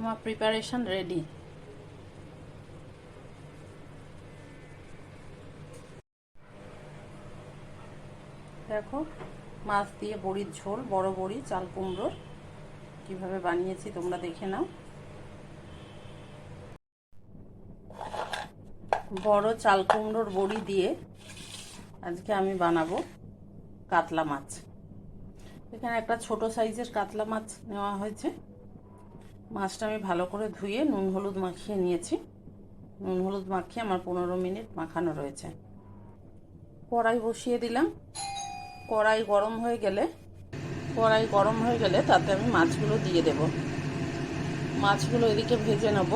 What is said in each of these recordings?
আমার preparation ready দেখো, মাছ দিয়ে বড়ির ঝোল, বড় বড়ি, চাল কুমড়োর কীভাবে বানিয়েছি তোমরা দেখে নাও। বড় চাল কুমড়োর বড়ি দিয়ে আজকে আমি বানাবো কাতলা মাছ। এখানে একটা ছোট সাইজের কাতলা মাছ নেওয়া হয়েছে। মাছটা আমি ভালো করে ধুয়ে নুন হলুদ মাখিয়ে নিয়েছি। নুন হলুদ মাখিয়ে আমার পনেরো মিনিট মাখানো রয়েছে। কড়াই বসিয়ে দিলাম। কড়াই গরম হয়ে গেলে, কড়াই গরম হয়ে গেলে তাতে আমি মাছগুলো দিয়ে দেব। মাছগুলো এদিকে ভেজে নেব।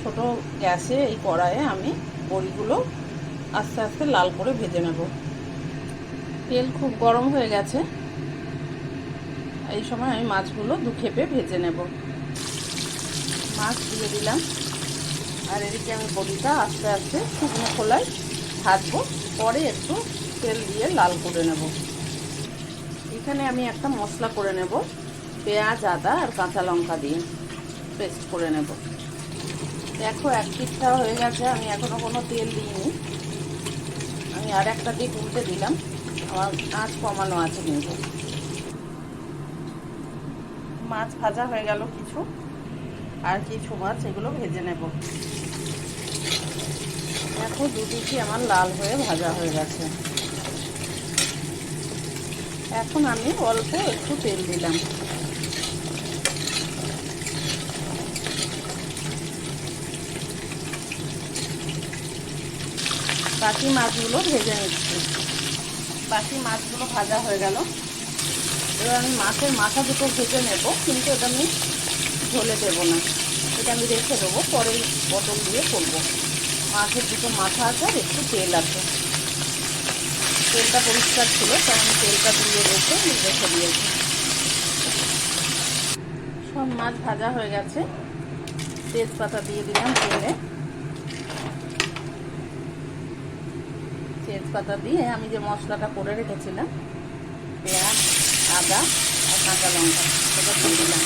ছোট গ্যাসে এই কড়াইয়ে আমি বড়িগুলো আস্তে আস্তে লাল করে ভেজে নেব। তেল খুব গরম হয়ে গেছে। এই সময় আমি মাছগুলো দু খেপে ভেজে নেব। মাছ দিয়ে দিলাম। আর এদিকে আমি বড়িটা আস্তে আস্তে শুকনো খোলায় ভাজবো। পরে একটু তেল দিয়ে লাল করে নেব। এখানে আমি একটা মশলা করে নেব। পেঁয়াজ, আদা আর কাঁচা লঙ্কা দিয়ে পেস্ট করে নেব। দেখো, এক পিঠটা হয়ে গেছে। আমি এখনও কোনো তেল দিইনি। আমি আর একটা দিয়ে উল্টে দিলাম। আমার আঁচ কমানো আছে কিন্তু। মাছ ভাজা হয়ে গেল কিছু। আর কিছু মাছ এগুলো ভেজে নেব। দেখো দুদিকে আমার লাল হয়ে ভাজা হয়ে গেছে। এখন আমি অল্প একটু তেল দিলাম। বাকি মাছগুলো ভেজে নিচ্ছি। বাকি মাছগুলো ভাজা হয়ে গেল। এবার আমি মাছের মাথা দুটো ভেজে নেব, কিন্তু এটা আমি ঝোলে দেবো না। এটা আমি রেখে দেবো, পরে বটল দিয়ে করব। মাছের দুটো মাথা আছে আর একটু তেল আছে। তেলটা পরিষ্কার ছিল, তাই আমি তেলটা দিয়ে রেখে রেখে দিয়েছি। সব মাছ ভাজা হয়ে গেছে। তেজপাতা দিয়ে দিলাম তেলে। তেজপাতা দিয়ে আমি যে মশলাটা করে রেখেছিলাম, পেঁয়াজ, আদা আর কাঁচা লঙ্কা, সেটা দিয়ে দিলাম।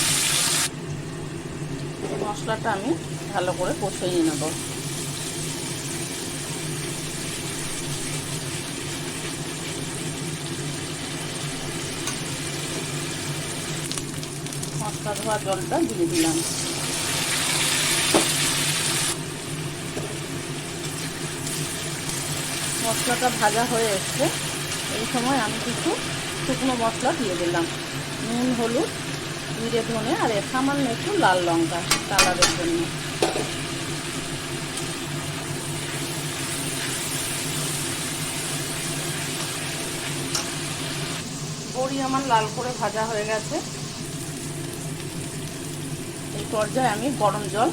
মশলাটা আমি ভালো করে কষিয়ে নেব। মশলা ধোয়া জলটা দিয়ে দিলাম। মশলাটা ভাজা হয়ে এসছে। এই সময় আমি কিছু শুকনো মশলা দিয়ে দিলাম। নুন, হলুদ জিরে ধনে আর সামান্য একটু লাল লঙ্কা কালারের জন্য। বড়ি আমার লাল করে ভাজা হয়ে গেছে। এই পর্যায়ে আমি গরম জল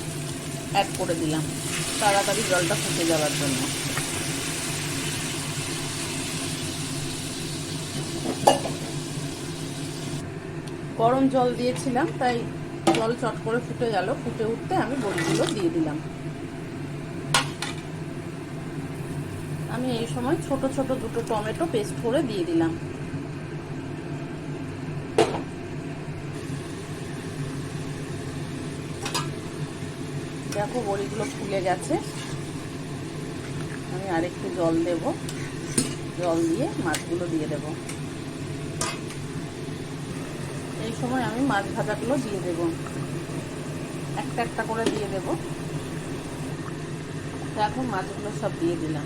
অ্যাড করে দিলাম, তাড়াতাড়ি জলটা ফুটে যাওয়ার জন্য। গরম জল দিয়েছিলাম, তাই জল চট করে ফুটে গেল। ফুটে উঠতে আমি বড়িগুলো দিয়ে দিলাম। আমি এই সময় ছোট ছোট দুটো টমেটো পেস্ট করে দিয়ে দিলাম। দেখো বড়িগুলো ফুলে গেছে। আমি আরেকটু জল দেব। জল দিয়ে মাছগুলো দিয়ে দেব এই সময় আমি মাছ ভাজাগুলো দিয়ে দেব। একটা একটা করে দিয়ে দেব। এখন মাছগুলো সব দিয়ে দিলাম।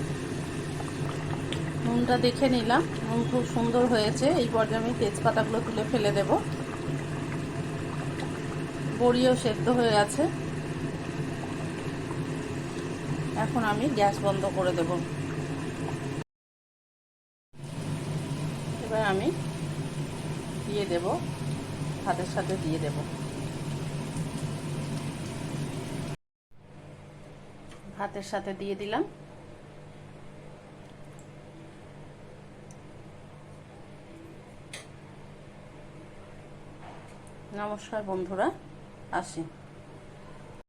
নুনটা দেখে নিলাম। নুন খুব সুন্দর হয়েছে। এই পর্যায়ে আমি তেজপাতাগুলো তুলে ফেলে দেব। বড়িও সেদ্ধ হয়ে আছে। এখন আমি গ্যাস বন্ধ করে দেব। এবার আমি দিয়ে দেব ভাতের সাথে দিয়ে দেব। ভাতের সাথে দিয়ে দিলাম। নমস্কার বন্ধুরা আসি।